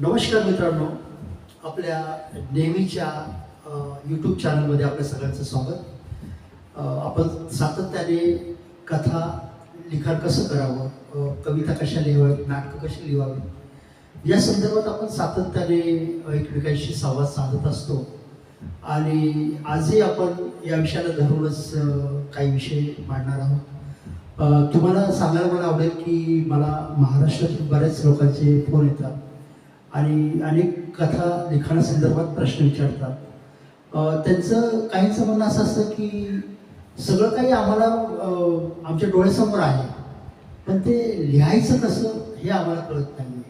नमस्कार मित्रांनो. आपल्या नेहमीच्या यूट्यूब चॅनलमध्ये आपल्या सगळ्यांचं स्वागत. आपण सातत्याने कथा लिखाण कसं करावं? कविता कशा लिहाव्यात? नाटकं कशी लिहावी या संदर्भात आपण सातत्याने एकमेकांशी संवाद साधत असतो. आणि आजही आपण या विषयाला धरूनच काही विषय मांडणार आहोत. तुम्हाला सांगायला मला आवडेल की मला महाराष्ट्रातील बऱ्याच लोकांचे फोन येतात. आणि अनेक कथा लिखाणासंदर्भात प्रश्न विचारतात. त्यांचं काहींचं म्हणणं असं असतं की सगळं काही आम्हाला आमच्या डोळ्यासमोर आहे. पण ते लिहायचं कसं हे आम्हाला कळत नाही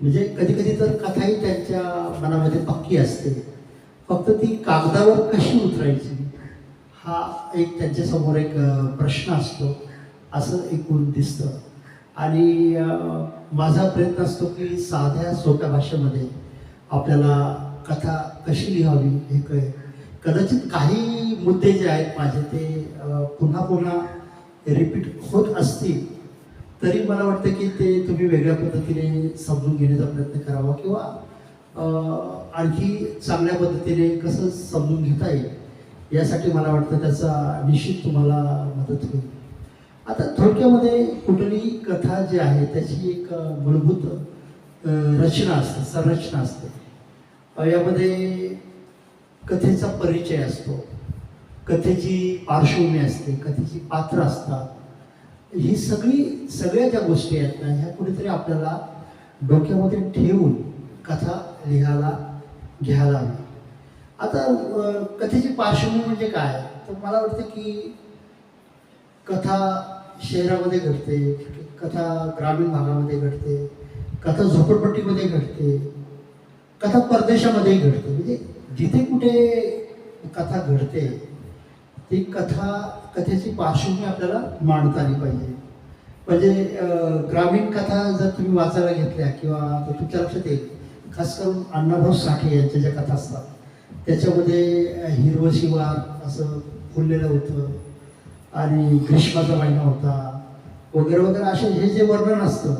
म्हणजे कधी कधी तर कथाही त्यांच्या मनामध्ये पक्की असते. फक्त ती कागदावर कशी उतरायची हा एक त्यांच्यासमोर एक प्रश्न असतो. असं एकूण दिसतं. आणि माझा प्रयत्न असतो की साध्या सोप्या भाषेमध्ये आपल्याला कथा कशी लिहावी हे कळेल कदाचित काही मुद्दे जे आहेत माझे ते पुन्हा पुन्हा रिपीट होत असतील तरी मला वाटतं की ते तुम्ही वेगळ्या पद्धतीने समजून घेण्याचा प्रयत्न करावा किंवा आणखी चांगल्या पद्धतीने कसं समजून घेता येईल यासाठी मला वाटतं त्याचा निश्चित तुम्हाला मदत होईल. आता थोडक्यामध्ये कुठलीही कथा जी आहे त्याची एक मूलभूत रचना असते संरचना असते. यामध्ये कथेचा परिचय असतो कथेची पार्श्वभूमी असते कथेची पात्र असतात. ही सगळी सगळ्या ज्या गोष्टी आहेत ना ह्या कुठेतरी आपल्याला डोक्यामध्ये ठेवून कथा लिहायला घ्यायला हवी. आता कथेची पार्श्वभूमी म्हणजे काय? तर मला वाटतं की कथा शहरामध्ये घडते कथा ग्रामीण भागामध्ये घडते कथा झोपडपट्टीमध्ये घडते कथा परदेशामध्येही घडते. म्हणजे जिथे कुठे कथा घडते ती कथा कथेची पार्श्वभूमी आपल्याला मांडता आली पाहिजे. म्हणजे ग्रामीण कथा जर तुम्ही वाचायला घेतल्या किंवा तुमच्या लक्षात येईल खास करून अण्णाभाऊ साठे यांच्या ज्या कथा असतात त्याच्यामध्ये अं, हिरवं शिवार असं फुललेलं होतं. आणि ग्रीष्माचा महिना होता. वगैरे वगैरे असे हे जे वर्णन असतं.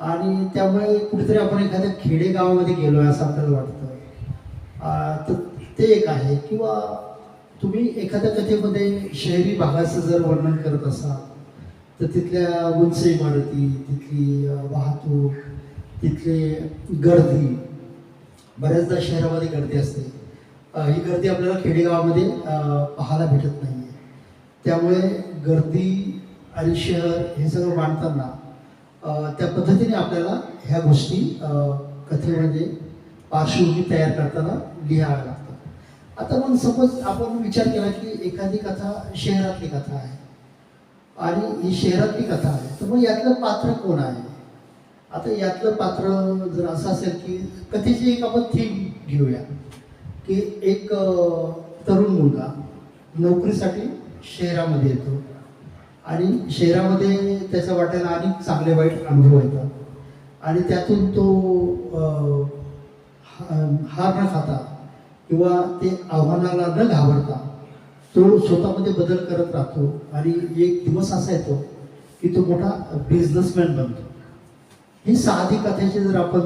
आणि त्यामुळे कुठेतरी आपण एखाद्या खेडेगावामध्ये गेलो आहे असं आपल्याला वाटतं. तर ते एक आहे. किंवा तुम्ही एखाद्या कथेमध्ये शहरी भागाचं जर वर्णन करत असाल तर तिथल्या उंच इमारती तिथली वाहतूक तिथले गर्दी बऱ्याचदा शहरामध्ये गर्दी असते. ही गर्दी आपल्याला खेडेगावामध्ये पाहायला भेटत नाही. त्यामुळे गर्दी आणि शहर हे सगळं मांडताना त्या पद्धतीने आपल्याला ह्या गोष्टी कथेमध्ये म्हणजे पार्श्वभूमी तयार करताना लिहाव्या लागतात. आता मग सपोज आपण विचार केला की एखादी कथा शहरातली कथा आहे. आणि ही शहरातली कथा आहे तर मग यातलं पात्र कोण आहे? आता यातलं पात्र जर असं असेल की कथेची एक आपण थीम घेऊया की एक तरुण मुलगा नोकरीसाठी शहरामध्ये येतो. आणि शहरामध्ये त्याच्या वाट्याला अनेक चांगले वाईट अनुभव येतात. आणि त्यातून तो हा- हार न खाता किंवा ते आव्हानाला न घाबरता तो स्वतःमध्ये बदल करत राहतो. आणि एक दिवस असा येतो की तो मोठा बिझनेसमॅन बनतो. ही साधी कथेची जर आपण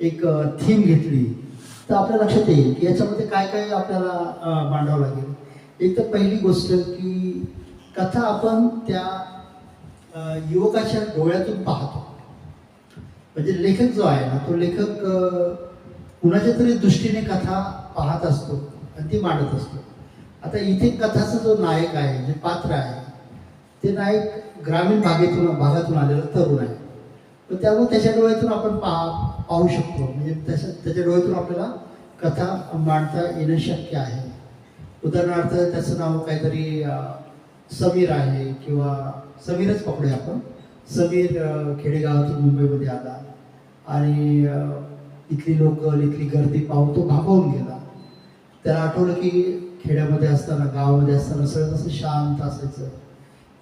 एक थीम घेतली तर आपल्या लक्षात येईल की याच्यामध्ये काय काय आपल्याला मांडावं लागेल. एक तर पहिली गोष्ट की कथा आपण त्या युवकाच्या डोळ्यातून पाहतो. म्हणजे लेखक जो आहे ना तो लेखक कुणाच्या तरी दृष्टीने कथा पाहत असतो आणि ती मांडत असतो. आता इथे कथाचा जो नायक आहे जे पात्र आहे ते नायक ग्रामीण भागेतून भागातून आलेला तरुण आहे. तर त्यामुळे त्याच्या डोळ्यातून आपण पहा पाहू शकतो. म्हणजे त्याच्या त्याच्या डोळ्यातून आपल्याला कथा मांडता येणं शक्य आहे. उदाहरणार्थ त्याचं नाव काहीतरी समीर आहे किंवा समीरच पकडूया आपण. समीर खेडेगावातून मुंबईमध्ये आला आणि इथली लोकल इथली गर्दी पाहून तो भागवून गेला. त्याला आठवलं की खेड्यामध्ये असताना गावामध्ये असताना सगळं कसं शांत असायचं.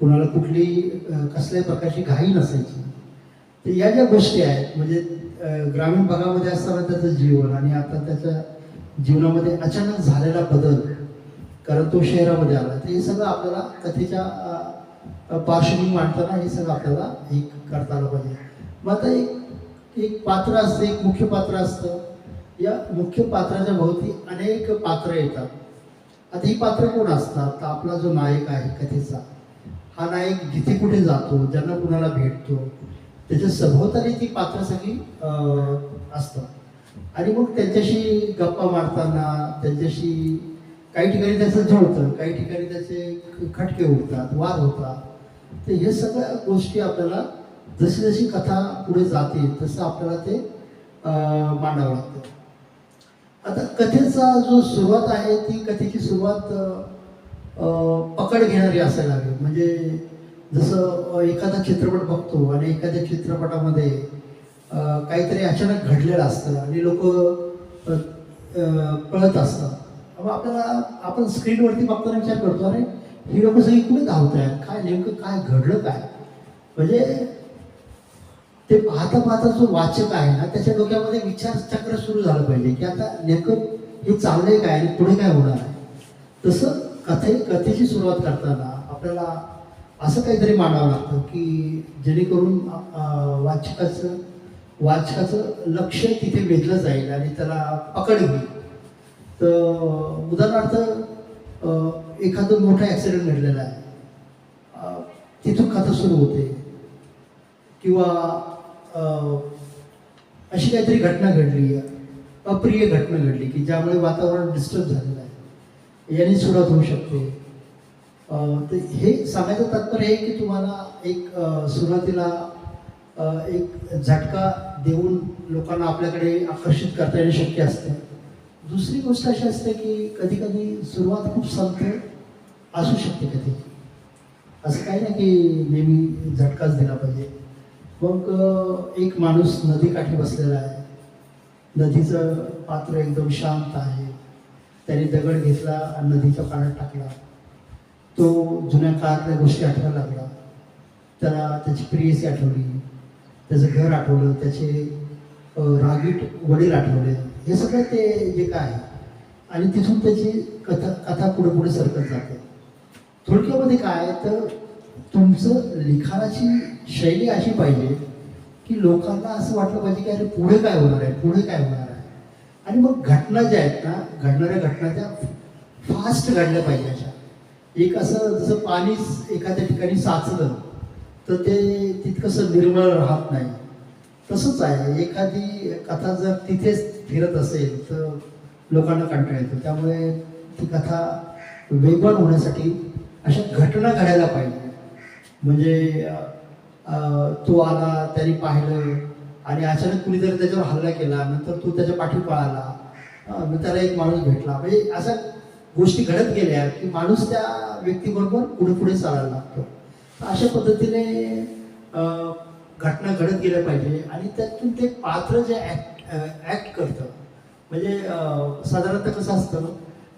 कुणाला कुठली कसल्या कसल्याही प्रकारची घाई नसायची. तर या ज्या गोष्टी आहेत म्हणजे ग्रामीण भागामध्ये असताना त्याचं जीवन आणि आता त्याच्या जीवनामध्ये अचानक झालेला बदल कारण तो शहरामध्ये आला. तर हे सगळं आपल्याला कथेच्या पार्श्वभूमी मांडताना हे सगळं आपल्याला एक करता आलं पाहिजे. मग आता एक एक पात्र असतं एक मुख्य पात्र असतं. या मुख्य पात्राच्या भोवती अनेक पात्र येतात. आता ही पात्र कोण असतात? तर आपला जो नायक आहे कथेचा हा नायक जिथे कुठे जातो ज्यांना कुणाला भेटतो त्याच्या सभोवताली ती पात्र सगळी असतात. आणि मग त्यांच्याशी गप्पा मारताना त्यांच्याशी काही ठिकाणी त्याचं जुळतं काही ठिकाणी त्याचे खटके उठतात वाद होतात. तर हे सगळ्या गोष्टी आपल्याला जशी जशी कथा पुढे जाते तसं आपल्याला ते मांडावं लागतं. आता कथेचा जो सुरुवात आहे ती कथेची सुरुवात पकड घेणारी असायला हवी. म्हणजे जसं एखादा चित्रपट बघतो आणि एखाद्या चित्रपटामध्ये काहीतरी अचानक घडलेलं असतं आणि लोक पळत असतात. मग आपल्याला आपण स्क्रीनवरती बघताना विचार करतो अरे ही लोक सगळी कुठे धावत आहेत काय नेमकं काय घडलं काय? म्हणजे ते पाहता पाहता जो वाचक आहे ना त्याच्या डोक्यामध्ये विचारचक्र सुरू झालं पाहिजे की आता नेमकं हे चाललंय काय आणि पुढे काय होणार आहे? तसं कथे कथेची सुरुवात करताना आपल्याला असं काहीतरी मांडावं लागतं की जेणेकरून वाचकाचं वाचकाचं लक्ष तिथे वेधलं जाईल आणि त्याला पकड होईल तर उदाहरणार्थ एखादं मोठा ॲक्सिडेंट घडलेला आहे. तिथून कथा सुरू होते. किंवा अशी काहीतरी घटना घडली अप्रिय घटना घडली की ज्यामुळे वातावरण डिस्टर्ब झालेलं आहे. याने सुरुवात होऊ शकते. तर हे सांगायचं तात्पर्य आहे की तुम्हाला एक सुरुवातीला एक झटका देऊन लोकांना आपल्याकडे आकर्षित करता येणं शक्य असतं. दुसरी गोष्ट अशी असते की कधी कधी सुरुवात खूप संत असू शकते कधी. असं काही नाही की नेहमी झटकाच दिला पाहिजे. मग एक माणूस नदीकाठी बसलेला आहे. नदीचं पात्र एकदम शांत आहे. त्याने दगड घेतला आणि नदीच्या पाण्यात टाकला. तो जुन्या काळातल्या गोष्टी आठवायला लागला. त्याला त्याची प्रियसी आठवली. त्याचं घर आठवलं. त्याचे रागीट वडील आठवले. हे सगळं ते जे काय आहे आणि तिथून त्याची कथा कथा पुढे पुढे सरकत जाते. थोडक्यामध्ये काय तर तुमचं लिखाणाची शैली अशी पाहिजे की लोकांना असं वाटलं पाहिजे की अरे पुढे काय होणार आहे पुढे काय होणार आहे. आणि मग घटना ज्या आहेत ना घडणाऱ्या घटना त्या फास्ट घडल्या पाहिजे अशा. एक असं जसं पाणी एखाद्या ठिकाणी साचलं तर ते तितकंसं निर्मळ राहत नाही. तसंच आहे. एखादी कथा जर तिथेच फिरत असेल तर लोकांना कंटाळा येतो. त्यामुळे ती कथा वेगवान होण्यासाठी अशा घटना घडायला पाहिजे. म्हणजे तो आला त्याने पाहिलं आणि अचानक कुणीतरी त्याच्यावर हल्ला केला नंतर तो त्याच्या पाठी पळाला मग त्याला एक माणूस भेटला. म्हणजे अशा गोष्टी घडत गेल्या की माणूस त्या व्यक्तीबरोबर पुढे पुढे चालायला लागतो. अशा पद्धतीने घटना घडत गेल्या पाहिजे आणि त्यातून ते पात्र जे ॲक्ट ॲक्ट करतं. म्हणजे साधारणतः कसं असतं?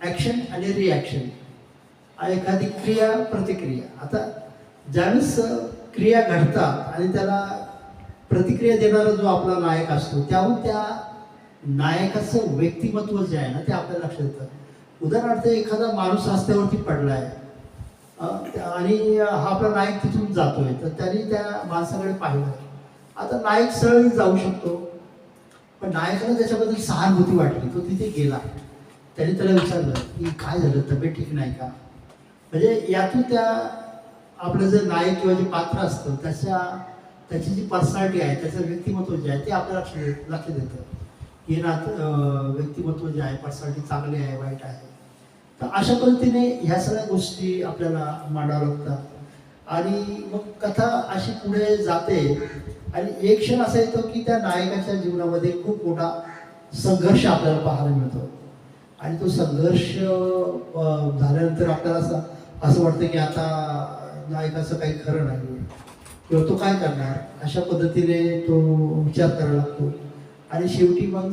ॲक्शन आणि रिॲक्शन एखादी क्रिया प्रतिक्रिया. आता ज्यावेळेस क्रिया घडतात आणि त्याला प्रतिक्रिया देणारा जो आपला नायक असतो त्याहून त्या नायकाचं व्यक्तिमत्व जे आहे ना ते आपल्या लक्षात येतं. उदाहरणार्थ एखादा माणूस रस्त्यावरती पडला आहे आणि हा आपला नायक तिथून जातोय. तर त्यांनी त्या माणसाकडे पाहिलं. आता नायक सरळ जाऊ शकतो. पण नायकाला त्याच्याबद्दल सहानुभूती वाटली. तो तिथे गेला. त्याने त्याला विचारलं की काय झालं? तब्येत ठीक नाही का? म्हणजे यातून त्या आपलं जे नायक किंवा जे पात्र असतं त्याच्या त्याची जी पर्सनॅलिटी आहे त्याचं व्यक्तिमत्व जे आहे ते आपल्या लक्ष लक्ष देतं हे नात व्यक्तिमत्व जे आहे पर्सनॅलिटी चांगली आहे वाईट आहे. तर अशा पद्धतीने ह्या सगळ्या गोष्टी आपल्याला मांडाव्या लागतात. आणि मग कथा अशी पुढे जाते. आणि एक क्षण असा येतो की त्या नायकाच्या जीवनामध्ये खूप मोठा संघर्ष आपल्याला पाहायला मिळतो. आणि तो संघर्ष झाल्यानंतर आपल्याला असं असं वाटतं की आता नायकाचं काही खरं नाही किंवा तो काय करणार? अशा पद्धतीने तो विचार करायला लागतो. आणि शेवटी मग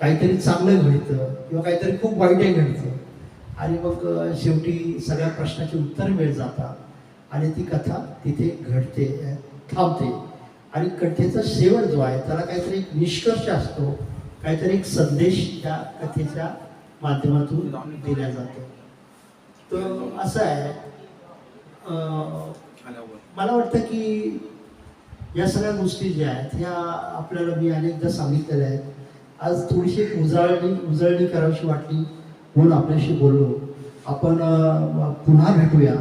काहीतरी चांगलं घडतं किंवा काहीतरी खूप वाईटही घडतं. आणि मग शेवटी सगळ्या प्रश्नाची उत्तर मिळत जातात. आणि ती कथा तिथे घडते थांबते. आणि कथेचा शेवट जो आहे त्याला काहीतरी एक निष्कर्ष असतो. काहीतरी एक संदेश त्या कथेच्या माध्यमातून दिला जातो. तर असं आहे मला वाटतं की या सगळ्या गोष्टी ज्या आहेत ह्या आपल्याला मी अनेकदा सांगितलेल्या आहेत. आज थोडीशी उजळणी उजळणी करावीशी वाटली. म्हणून आपल्याशी बोललो. आपण पुन्हा भेटूया.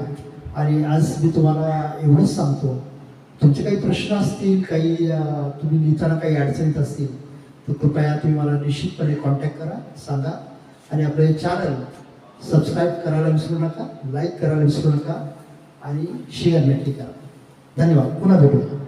आणि आज मी तुम्हाला एवढंच सांगतो. तुमचे काही प्रश्न असतील काही तुम्ही लिहिताना काही अडचणीत असतील तर कृपया तुम्ही मला निश्चितपणे कॉन्टॅक्ट करा सांगा. आणि आपलं हे चॅनल सबस्क्राईब करायला विसरू नका लाईक करायला विसरू नका आणि शेअर नक्की करा. धन्यवाद. पुन्हा भेटूया.